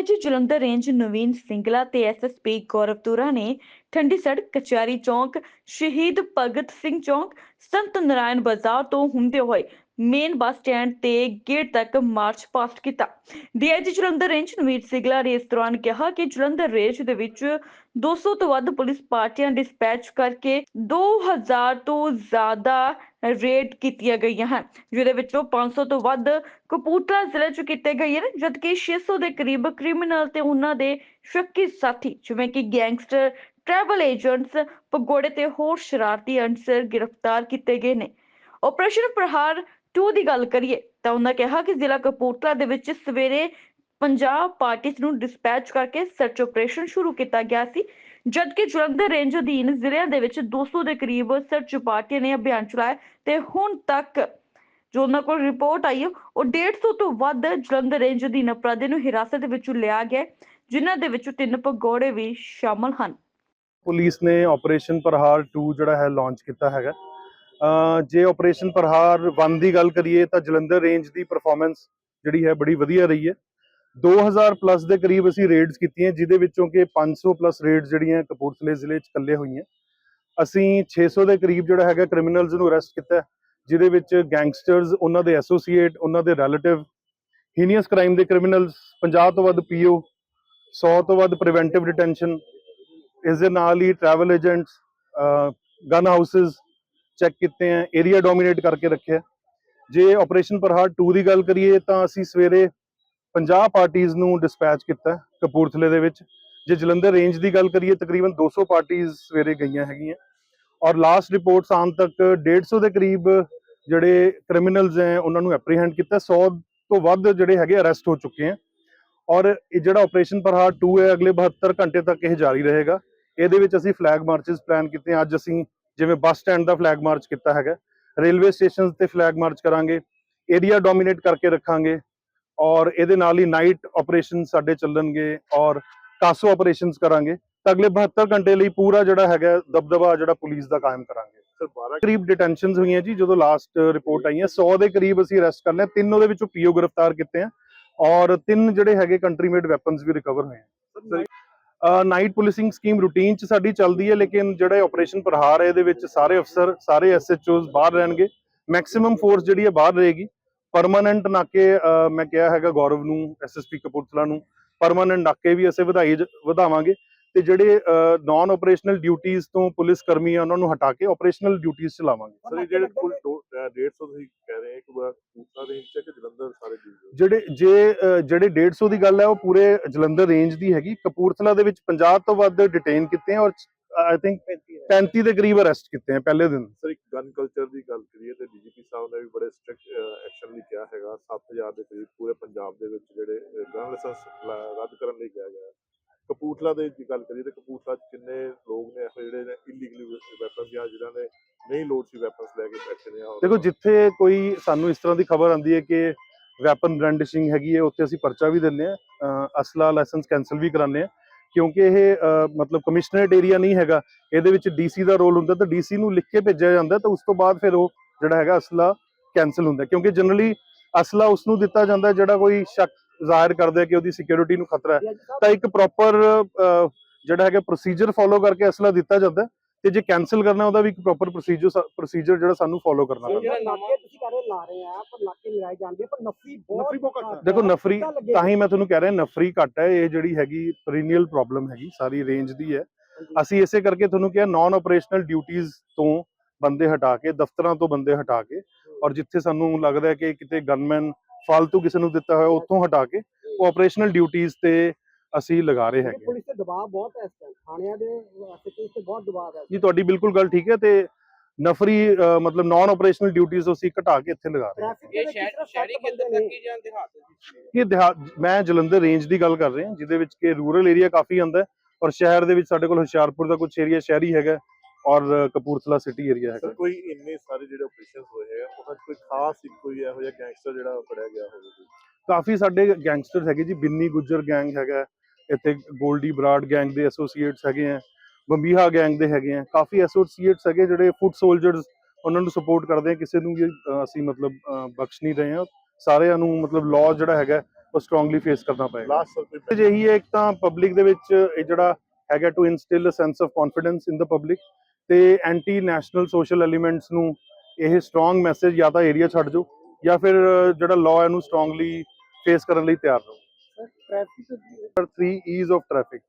DIG Jalandhar range ਨਵੀਨ ਸਿੰਗਲਾ ਤੇ SSP ਗੌਰਵ ਤੁਰਾ ਨੇ ਠੰਡੀ ਸੜਕ, ਕਚਹਿਰੀ ਚੌਂਕ, ਸ਼ਹੀਦ ਭਗਤ ਸਿੰਘ ਚੌਂਕ, ਸੰਤ ਨਾਰਾਇਣ ਬਾਜ਼ਾਰ ਤੋਂ ਹੁੰਦੇ ਹੋਏ ਮੇਨ ਬੱਸ ਸਟੈਂਡ ਤੇ ਗੇਟ ਤੱਕ ਮਾਰਚ ਪਾਸਟ ਕੀਤਾ। ਡੀਆਈਜੀ ਜਲੰਧਰ ਰੇਂਜ ਨਵੀਨ ਸਿੰਗਲਾ ਨੇ ਇਸ ਦੌਰਾਨ ਕਿਹਾ ਕਿ ਜਲੰਧਰ ਰੇਂਜ ਦੇ ਵਿੱਚ 200 ਤੋਂ ਵੱਧ ਪੁਲਿਸ ਪਾਰਟੀਆਂ ਡਿਸਪੈਚ ਕਰਕੇ 2000 ਤੋਂ ਜ਼ਿਆਦਾ ਰੇਡ ਕੀਤੀਆਂ ਗਈਆਂ ਹਨ, ਜਿਹਦੇ ਵਿੱਚੋਂ 500 ਤੋਂ ਵੱਧ ਕਪੂਰਥਲਾ ਜ਼ਿਲ੍ਹੇ 'ਚ ਕੀਤੇ ਗਏ ਨੇ, ਜਦਕਿ 600 ਦੇ ਕਰੀਬ ਕ੍ਰਿਮੀਨਲ ਤੇ ਉਹਨਾਂ ਦੇ ਸ਼ੱਕੀ ਸਾਥੀ, ਜਿਵੇਂ ਕਿ ਗੈਂਗਸਟਰ, ਟ੍ਰੈਵਲ ਏਜੰਟਸ ਪਗੋੜੇ ਤੇ ਹੋਰ ਸ਼ਰਾਰਤੀ ਅਨਸਰ ਗ੍ਰਿਫਤਾਰ ਕੀਤੇ ਗਏ ਨੇ। ਆਪਰੇਸ਼ਨ ਪ੍ਰਹਾਰ 2 ਦੀ ਗੱਲ ਕਰੀਏ ਤਾਂ ਉਹਨਾਂ ਕਿਹਾ ਕਿ ਜ਼ਿਲ੍ਹਾ ਕਪੂਰਥਲਾ ਦੇ ਵਿੱਚ ਸਵੇਰੇ 50 ਪਾਰਟੀਆਂ ਨੂੰ ਡਿਸਪੈਚ ਕਰਕੇ ਸਰਚ ਆਪਰੇਸ਼ਨ ਸ਼ੁਰੂ ਕੀਤਾ ਗਿਆ ਸੀ, ਜਦਕਿ ਜਲੰਧਰ ਰੇਂਜ ਅਧੀਨ ਜ਼ਿਲ੍ਹਿਆਂ ਦੇ ਵਿੱਚ 200 ਦੇ ਕਰੀਬ ਸਰਚ ਪਾਰਟੀਆਂ ਨੇ ਅਭਿਆਨ ਚਲਾਇਆ ਤੇ ਹੁਣ ਤੱਕ ਜੋ ਉਹਨਾਂ ਕੋਲ ਰਿਪੋਰਟ ਆਈ ਹੈ, ਉਹ 150 ਤੋਂ ਵੱਧ ਜਲੰਧਰ ਰੇਂਜ ਅਧੀਨ ਅਪਰਾਧੀ ਨੂੰ ਹਿਰਾਸਤ ਵਿੱਚ ਲਿਆ ਗਿਆ ਜਿਨ੍ਹਾਂ ਦੇ ਵਿੱਚੋਂ ਤਿੰਨ ਭਗੌੜੇ ਵੀ ਸ਼ਾਮਲ ਹਨ। ਪੁਲਿਸ ਨੇ ਆਪਰੇਸ਼ਨ ਪ੍ਰਹਾਰ 2 ਜਿਹੜਾ ਹੈ ਲਾਂਚ ਕੀਤਾ ਹੈਗਾ। ਜੇ ਆਪਰੇਸ਼ਨ ਪ੍ਰਹਾਰ 1 ਦੀ ਗੱਲ ਕਰੀਏ ਤਾਂ ਜਲੰਧਰ ਰੇਂਜ ਦੀ ਪਰਫਾਰਮੈਂਸ ਜਿਹੜੀ ਹੈ ਬੜੀ ਵਧੀਆ ਰਹੀ ਹੈ। 2000 ਪਲੱਸ ਦੇ ਕਰੀਬ ਅਸੀਂ ਰੇਡਸ ਕੀਤੀਆਂ, ਜਿਹਦੇ ਵਿੱਚੋਂ ਕਿ 500 ਪਲੱਸ ਰੇਡਸ ਜਿਹੜੀਆਂ ਕਪੂਰਥਲੇ ਜ਼ਿਲ੍ਹੇ 'ਚ ਇਕੱਲੇ ਹੋਈਆਂ। ਅਸੀਂ 600 ਦੇ ਕਰੀਬ ਜਿਹੜਾ ਹੈਗਾ ਕ੍ਰਿਮੀਨਲਸ ਨੂੰ ਅਰੈਸਟ ਕੀਤਾ ਜਿਹਦੇ ਵਿੱਚ ਗੈਂਗਸਟਰਸ ਉਹਨਾਂ ਦੇ ਐਸੋਸੀਏਟ ਉਹਨਾਂ ਦੇ ਰਿਲੇਟਿਵ ਹੀਨੀਅਸ ਕ੍ਰਾਈਮ ਦੇ ਕ੍ਰਿਮੀਨਲਸ 50 ਤੋਂ ਵੱਧ ਪੀਓ 100 ਤੋਂ ਵੱਧ ਪ੍ਰੀਵੈਂਟਿਵ ਡਿਟੈਂਸ਼ਨ ਇਸ ਦੇ ਨਾਲ ਹੀ travel agents gun houses check ਕੀਤੇ ਆ ਏਰੀਆ ਡੋਮੀਨੇਟ ਕਰਕੇ ਰੱਖਿਆ। ਜੇ ਆਪਰੇਸ਼ਨ ਪ੍ਰਹਾਰ 2 ਦੀ ਗੱਲ ਕਰੀਏ, ਤਾਂ ਅਸੀਂ ਸਵੇਰੇ 50 ਪਾਰਟੀਆਂ ਨੂੰ ਡਿਸਪੈਚ ਕੀਤਾ ਕਪੂਰਥਲੇ ਦੇ ਵਿੱਚ। ਜੇ ਜਲੰਧਰ ਰੇਂਜ ਦੀ ਗੱਲ ਕਰੀਏ, ਤਕਰੀਬਨ 200 ਪਾਰਟੀਆਂ ਸਵੇਰੇ ਗਈਆਂ ਹੈਗੀਆਂ। ਔਰ ਲਾਸਟ ਰਿਪੋਰਟਸ ਆਉਣ ਤੱਕ 150 ਦੇ ਕਰੀਬ ਜਿਹੜੇ ਕ੍ਰਿਮੀਨਲਸ ਹੈ, ਉਹਨਾਂ ਨੂੰ ਐਪਰੀਹੈਂਡ ਕੀਤਾ। 100 ਤੋਂ ਵੱਧ ਜਿਹੜੇ ਹੈਗੇ ਅਰੈਸਟ ਹੋ ਚੁੱਕੇ ਹੈ ਔਰ ਇਹ ਜਿਹੜਾ ਆਪਰੇਸ਼ਨ ਪ੍ਰਹਾਰ 2 ਹੈ, ਅਗਲੇ 72 ਘੰਟੇ ਤੱਕ ਇਹ ਜਾਰੀ ਰਹੇਗਾ। ਇਹਦੇ ਵਿੱਚ ਅਸੀਂ ਫਲੈਗ ਮਾਰਚਸ ਪਲਾਨ ਕੀਤੇ। ਅੱਜ ਅਸੀਂ ਜਿਵੇਂ ਬੱਸ ਸਟੈਂਡ ਦਾ ਫਲੈਗ ਮਾਰਚ ਕੀਤਾ ਹੈਗਾ। ਰੇਲਵੇ ਸਟੇਸ਼ਨਸ ਤੇ ਫਲੈਗ ਮਾਰਚ ਕਰਾਂਗੇ। ਏਰੀਆ ਡੋਮੀਨੇਟ ਕਰਕੇ ਰੱਖਾਂਗੇ। ਔਰ ਇਹਦੇ ਨਾਲ ਹੀ ਨਾਈਟ ਆਪਰੇਸ਼ਨ ਸਾਡੇ ਚੱਲਣਗੇ ਔਰ ਕਾਸੋ ਆਪਰੇਸ਼ਨਸ ਕਰਾਂਗੇ। ਤਾਂ ਅਗਲੇ 72 ਘੰਟੇ ਲਈ ਪੂਰਾ ਜਿਹੜਾ ਹੈਗਾ ਦਬਦਬਾ ਜਿਹੜਾ ਪੁਲਿਸ ਦਾ ਕਾਇਮ ਕਰਾਂਗੇ। ਸਰ 12 ਕਰੀਬ ਡਿਟੈਂਸ਼ਨਸ ਹੋਈਆਂ ਜੀ ਜਦੋਂ ਲਾਸਟ ਰਿਪੋਰਟ ਆਈ ਹੈ 100 ਦੇ ਕਰੀਬ ਅਸੀਂ ਅਰੈਸਟ ਕਰ ਲਏ ਤਿੰਨ ਉਹਦੇ ਵਿੱਚੋਂ ਪੀਓ ਗ੍ਰਿਫਤਾਰ ਕੀਤੇ ਆ। ਔਰ ਤਿੰਨ ਜਿਹੜੇ ਹੈਗੇ ਕੰਟਰੀ ਮੇਡ ਵੈਪਨਸ ਵੀ ਰਿਕਵਰ ਹੋਏ ਆ। ਨਾਈਟ ਪੁਲਿਸਿੰਗ ਸਕੀਮ ਰੂਟੀਨ ਚ ਸਾਡੀ ਚੱਲਦੀ ਹੈ, ਲੇਕਿਨ ਜਿਹੜਾ ਆਪਰੇਸ਼ਨ ਪ੍ਰਹਾਰ ਹੈ, ਇਹਦੇ ਵਿੱਚ ਸਾਰੇ ਅਫਸਰ, ਸਾਰੇ ਐਸਐਚਓਸ ਬਾਹਰ ਰਹਿਣਗੇ। ਮੈਕਸਿਮਮ ਫੋਰਸ ਜਿਹੜੀ ਹੈ, ਬਾਹਰ ਰਹੇਗੀ। ਪਰਮਾਨੈਂਟ ਨਾਕੇ ਮੈਂ ਕਿਹਾ ਹੈਗਾ ਗੌਰਵ ਨੂੰ ਐਸਐਸਪੀ ਕਪੂਰਥਲਾ ਨੂੰ ਪਰਮਾਨੈਂਟ ਨਾਕੇ ਵੀ ਅਸੀਂ ਵਧਾਈ ਵਧਾਵਾਂਗੇ। ਤੇ ਜਿਹੜੇ ਨਾਨ ਆਪਰੇਸ਼ਨਲ ਡਿਊਟੀਆਂ ਤੋਂ ਪੁਲਿਸ ਕਰਮੀ ਆ ਉਹਨਾਂ ਨੂੰ ਹਟਾ ਕੇ ਆਪਰੇਸ਼ਨਲ ਡਿਊਟੀਆਂ ਚਲਾਵਾਂਗੇ। ਸਰ ਇਹ ਜਿਹੜੇ ਕੁੱਲ ਦੋ- ਅਹ 150 ਤੁਸੀਂ ਕਹਿ ਰਹੇ ਇੱਕ ਵਾਰ ਕੂਤਾ ਰੇਂਜ ਚ ਕਿ ਜਲੰਧਰ ਸਾਰੇ ਜੀ ਜਿਹੜੇ ਜੇ ਜਿਹੜੇ 150 ਦੀ ਗੱਲ ਹੈ ਉਹ ਪੂਰੇ ਜਲੰਧਰ ਰੇਂਜ ਦੀ ਹੈਗੀ। ਕਪੂਰਥਲਾ ਦੇ ਵਿੱਚ 50 ਤੋਂ ਵੱਧ ਡਿਟੇਨ ਕੀਤੇ ਆ ਔਰ ਆਈ ਥਿੰਕ 35 ਦੇ ਕਰੀਬ ਅਰੈਸਟ ਕੀਤੇ ਆ ਪਹਿਲੇ ਦਿਨ। ਸਰ ਇੱਕ ਗਨ ਕਲਚਰ ਦੀ ਗੱਲ ਕਰੀਏ ਤੇ ਡੀਜੀਪੀ ਸਾਹਿਬ ਨੇ ਵੀ ਬੜੇ ਸਟ੍ਰਿਕਟ ਐਕਸ਼ਨ ਲਈ ਕਿਹਾ ਹੈਗਾ। 7000 ਦੇ ਕਰੀਬ ਪੂਰੇ ਪੰਜਾਬ ਦੇ ਵਿੱਚ ਜਿਹੜੇ ਗਨ ਲਾਇਸੈਂਸ ਰੱਦ ਕਰਨ ਲਈ ਕਿਹਾ ਗਿਆ। ਹੈ। ਕਪੂਰਥਲਾ ਦੇ ਦੀ ਗੱਲ ਕਰੀਏ ਤੇ ਕਪੂਰਥਲਾ 'ਚ ਕਿੰਨੇ ਲੋਕ ਨੇ ਇਹੋ ਜਿਹੜੇ ਨੇ ਇਲੀਗਲੀ ਵੈਪਨ ਜਾਂ ਜਿਨ੍ਹਾਂ ਨੇ ਨਹੀਂ ਲੋਡ ਸੀ ਵੈਪਨਸ ਲੈ ਕੇ ਬੈਠੇ ਨੇ ਦੇਖੋ ਜਿੱਥੇ ਕੋਈ ਸਾਨੂੰ ਇਸ ਤਰ੍ਹਾਂ ਦੀ ਖਬਰ ਆਉਂਦੀ ਹੈ ਕਿ ਵੈਪਨ ਬ੍ਰਾਂਡਿਸ਼ਿੰਗ ਹੈਗੀ ਹੈ ਉੱਥੇ ਅਸੀਂ ਪਰਚਾ ਵੀ ਦਿੰਨੇ ਆ ਅਸਲਾ ਲਾਇਸੈਂਸ ਕੈਨਸਲ ਵੀ ਕਰਾਉਂਦੇ ਆ ਕਿਉਂਕਿ ਇਹ ਮਤਲਬ ਕਮਿਸ਼ਨਰੇਟ ਏਰੀਆ ਨਹੀਂ ਹੈਗਾ। ਇਹਦੇ ਵਿੱਚ ਡੀਸੀ ਦਾ ਰੋਲ ਹੁੰਦਾ ਤਾਂ ਡੀਸੀ ਨੂੰ ਲਿਖ ਕੇ ਭੇਜਿਆ ਜਾਂਦਾ ਤਾਂ ਉਸ ਤੋਂ ਬਾਅਦ ਫਿਰ ਉਹ ਜਿਹੜਾ ਹੈਗਾ ਅਸਲਾ ਕੈਨਸਲ ਹੁੰਦਾ ਕਿਉਂਕਿ ਜਨਰਲੀ ਅਸਲਾ ਉਸ ਨੂੰ ਦਿੱਤਾ ਜਾਂਦਾ ਜਿਹੜਾ ਕੋਈ ਸ਼ੱਕ ਜ਼ਾਹਿਰ ਕਰਦਾ ਕਿ ਉਹਦੀ ਸਿਕਿਉਰਿਟੀ ਨੂੰ ਖਤਰਾ ਹੈ। ਤਾਂ ਇੱਕ ਪ੍ਰੋਪਰ ਜਿਹੜਾ ਹੈਗਾ ਪ੍ਰੋਸੀਜਰ ਫੋਲੋ ਕਰਕੇ ਅਸਲਾ ਦਿੱਤਾ ਜਾਂਦਾ ਤੇ ਜੇ ਕੈਨਸਲ ਕਰਨਾ ਉਹਦਾ ਵੀ ਇੱਕ ਪ੍ਰੋਪਰ ਪ੍ਰੋਸੀਜਰ ਪ੍ਰੋਸੀਜਰ ਜਿਹੜਾ ਸਾਨੂੰ ਫੋਲੋ ਕਰਨਾ ਪੈਂਦਾ। ਜਿਹੜਾ ਨਾਕੇ ਤੁਸੀਂ ਕਹ ਰਹੇ ਲਾ ਰਹੇ ਆ ਪਰ ਨਾਕੇ ਲਗਾਏ ਜਾਂਦੇ ਪਰ ਨਫਰੀ ਬਹੁਤ ਨਫਰੀ ਬਹੁਤ ਘੱਟ। ਦੇਖੋ ਨਫਰੀ? ਤਾਂ ਹੀ ਮੈਂ ਤੁਹਾਨੂੰ ਕਹਿ ਰਿਹਾ ਨਫਰੀ ਘੱਟ ਹੈ ਇਹ ਜਿਹੜੀ ਹੈਗੀ ਪਰੀਨੀਅਲ ਪ੍ਰੋਬਲਮ ਹੈਗੀ ਸਾਰੀ ਰੇਂਜ ਦੀ ਹੈ। ਅਸੀਂ ਇਸੇ ਕਰਕੇ ਤੁਹਾਨੂੰ ਕਿਹਾ ਨਾਨ ਆਪਰੇਸ਼ਨਲ ਡਿਊਟੀਆਂ ਤੋਂ ਬੰਦੇ ਹਟਾ ਕੇ ਦਫ਼ਤਰਾਂ ਤੋਂ ਬੰਦੇ ਹਟਾ ਕੇ ਔਰ ਜਿੱਥੇ ਸਾਨੂੰ ਲੱਗਦਾ ਹੈ ਕਿ ਕਿਤੇ ਗਨਮੈਨ ਫालतू ਕਿਸੇ ਨੂੰ ਦਿੱਤਾ ਹੋਇਆ ਉੱਥੋਂ ਹਟਾ ਕੇ ਉਹ ਆਪਰੇਸ਼ਨਲ ਡਿਊਟੀਆਂ ਤੇ ਅਸੀਂ ਲਗਾ ਰਹੇ ਹੈਗੇ ਪੁਲਿਸ ਤੇ ਦਬਾਅ ਬਹੁਤ ਹੈ ਇਸ ਟਾਈਮ ਥਾਣਿਆਂ ਦੇ ਐਸਐਚਓ ਤੇ ਬਹੁਤ ਦਬਾਅ ਹੈ। ਜੀ ਤੁਹਾਡੀ ਬਿਲਕੁਲ ਗੱਲ ਠੀਕ ਹੈ ਤੇ ਨਫਰੀ ਮਤਲਬ ਨਾਨ ਆਪਰੇਸ਼ਨਲ ਡਿਊਟੀਆਂ ਅਸੀਂ ਘਟਾ ਕੇ ਇੱਥੇ ਲਗਾ ਰਹੇ ਹਾਂ। ਇਹ ਸ਼ਹਿਰ ਸ਼ਹਿਰੀ ਬੰਦੇ ਤੱਕ ਜਾਂ ਦਿਹਾਤ ਦੇ ਵਿੱਚ ਇਹ ਦਿਹਾ ਮੈਂ ਜਲੰਧਰ ਰੇਂਜ ਦੀ ਗੱਲ ਕਰ ਰਿਹਾ ਜਿਹਦੇ ਵਿੱਚ ਕਿ ਰੂਰਲ ਏਰੀਆ ਕਾਫੀ ਆਉਂਦਾ ਹੈ ਔਰ ਸ਼ਹਿਰ ਦੇ ਵਿੱਚ ਸਾਡੇ ਕੋਲ ਹੁਸ਼ਿਆਰਪੁਰ ਦਾ ਕੁਝ ਏਰੀਆ ਸ਼ਹਿਰੀ ਹੈਗਾ ਔਰ ਕਪੂਰਥਲਾ ਸਿਟੀ ਏਰੀਆ ਹੈਗਾ। ਸਰ ਕੋਈ ਇੰਨੇ ਸਾਰੇ ਜਿਹੜੇ ਆਪਰੇਸ਼ਨਸ ਹੋਏ ਹੈ ਉਹਨਾਂ 'ਚ ਕੋਈ ਖਾਸ ਇੱਕ ਕੋਈ ਇਹੋ ਜਿਹਾ ਗੈਂਗਸਟਰ ਜਿਹੜਾ ਫੜਿਆ ਗਿਆ ਹੋਵੇ ਕੋਈ? ਕਾਫੀ ਸਾਡੇ ਗੈਂਗਸਟਰ ਹੈਗੇ ਜੀ ਬਿੰਨੀ ਗੁੱਜਰ ਗੈਂਗ ਹੈਗਾ ਇੱਥੇ ਗੋਲਡੀ ਬਰਾਡ ਗੈਂਗ ਦੇ ਐਸੋਸੀਏਟਸ ਹੈਗੇ ਆ ਬੰਬੀਹਾ ਗੈਂਗ ਦੇ ਹੈਗੇ ਆ। ਕਾਫੀ ਐਸੋਸੀਏਟਸ ਹੈਗੇ ਜਿਹੜੇ ਫੁੱਟ ਸੋਲਜਰਸ ਉਹਨਾਂ ਨੂੰ ਸਪੋਰਟ ਕਰਦੇ ਆ ਕਿਸੇ ਨੂੰ ਵੀ ਅਹ, ਅਸੀਂ ਮਤਲਬ ਅਹ, ਬਖਸ਼ ਨਹੀਂ ਰਹੇ ਆ। ਸਾਰਿਆਂ ਨੂੰ ਮਤਲਬ ਲਾਅ ਜਿਹੜਾ ਹੈਗਾ ਉਹ ਸਟਰੋਂਗਲੀ ਫੇਸ ਕਰਨਾ ਪਏਗਾ। ਲਾਸਟ ਸਰ ਕੋਈ ਮੈਸੇਜ ਇਹੀ ਹੈ ਇੱਕ ਤਾਂ ਪਬਲਿਕ ਦੇ ਵਿੱਚ ਇਹ ਜਿਹੜਾ ਹੈਗਾ to instil a sense of confidence in the public ਤੇ ਐਂਟੀ ਨੈਸ਼ਨਲ ਸੋਸ਼ਲ ਐਲੀਮੈਂਟਸ ਨੂੰ ਇਹ ਸਟਰੋਂਗ ਮੈਸੇਜ ਜਾਂ ਤਾਂ ਏਰੀਆ ਛੱਡ ਜਾਓ ਜਾਂ ਫਿਰ ਜਿਹੜਾ ਲਾਅ ਹੈ ਨੂੰ ਸਟਰੋਂਗਲੀ ਫੇਸ ਕਰਨ ਲਈ ਤਿਆਰ ਰਹੋ। Sir traffic are three E's of traffic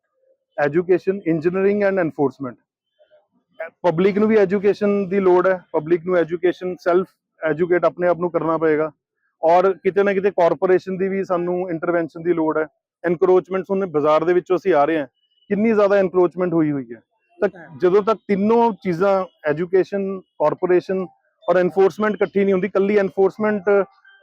education, engineering and enforcement. Public ਨੂੰ ਵੀ ਐਜੂਕੇਸ਼ਨ ਦੀ ਲੋੜ ਹੈ ਪਬਲਿਕ ਨੂੰ ਐਜੂਕੇਸ਼ਨ ਸੈਲਫ ਐਜੂਕੇਟ ਆਪਣੇ ਆਪ ਨੂੰ ਕਰਨਾ ਪਏਗਾ। ਔਰ ਕਿਤੇ ਨਾ ਕਿਤੇ ਕਾਰਪੋਰੇਸ਼ਨ ਦੀ ਵੀ ਸਾਨੂੰ ਇੰਟਰਵੈਂਸ਼ਨ ਦੀ ਲੋੜ ਹੈ। ਐਨਕਰੋਚਮੈਂਟਸ ਉਹਨੇ ਬਾਜ਼ਾਰ ਦੇ ਵਿੱਚੋਂ ਅਸੀਂ ਆ ਰਹੇ ਹਾਂ। ਕਿੰਨੀ ਜ਼ਿਆਦਾ ਐਨਕਰੋਚਮੈਂਟ ਹੋਈ ਹੋਈ ਹੈ। ਤਾਂ ਜਦੋਂ ਤੱਕ ਤਿੰਨੋਂ ਚੀਜ਼ਾਂ ਐਜੂਕੇਸ਼ਨ ਕਾਰਪੋਰੇਸ਼ਨ ਔਰ ਐਨਫੋਰਸਮੈਂਟ ਇਕੱਠੀ ਨਹੀਂ ਹੁੰਦੀ ਕੱਲੀ ਐਨਫੋਰਸਮੈਂਟ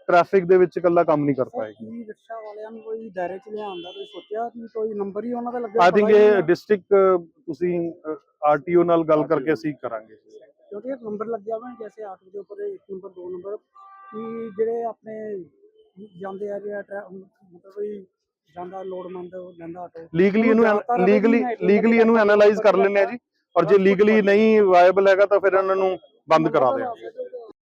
ਟ੍ਰੈਫਿਕ ਦੇ ਵਿੱਚ ਇਕੱਲਾ ਕੰਮ ਨਹੀਂ ਕਰ ਪਾਏਗੀ। ਰਿਕਸ਼ਾ ਵਾਲਿਆਂ ਨੂੰ ਕੋਈ ਦਾਇਰੇ ਚ ਲਿਆਉਣ ਦਾ ਕੋਈ ਸੋਚਿਆ ਕਿ ਕੋਈ ਨੰਬਰ ਹੀ ਉਹਨਾਂ ਦਾ ਲੱਗਿਆ ਆਈ ਥਿੰਕ ਇਹ। ਡਿਸਟ੍ਰਿਕਟ ਤੁਸੀਂ ਆਰਟੀਓ ਨਾਲ ਗੱਲ ਕਰਕੇ ਅਸੀਂ ਕਰਾਂਗੇ। ਕਿਉਂਕਿ ਇੱਕ ਨੰਬਰ ਲੱਗਿਆ ਹੋਇਆ ਜੈਸੇ ਆਟੋ ਦੇ ਉੱਪਰ ਇੱਕ ਨੰਬਰ ਦੋ ਨੰਬਰ ਕਿ ਜਿਹੜੇ ਆਪਣੇ ਜਾਂਦੇ ਆ ਜਿਹੜਾ ਮਤਲਬ ਕੋਈ ਜਾਂਦਾ ਲੋੜਮੰਦ ਲੈਂਦਾ ਆਟੋ ਲੀਗਲੀ ਇਹਨੂੰ ਲੀਗਲੀ ਲੀਗਲੀ ਇਹਨੂੰ ਐਨਾਲਾਈਜ਼ ਕਰ ਲੈਂਦੇ ਆ ਜੀ। ਔਰ ਜੇ ਲੀਗਲੀ ਨਹੀਂ ਵਾਇਬਲ ਹੈਗਾ ਤਾਂ ਫਿਰ ਇਹਨਾਂ ਨੂੰ ਬੰਦ ਕਰਾ ਦਿਆਂਗੇ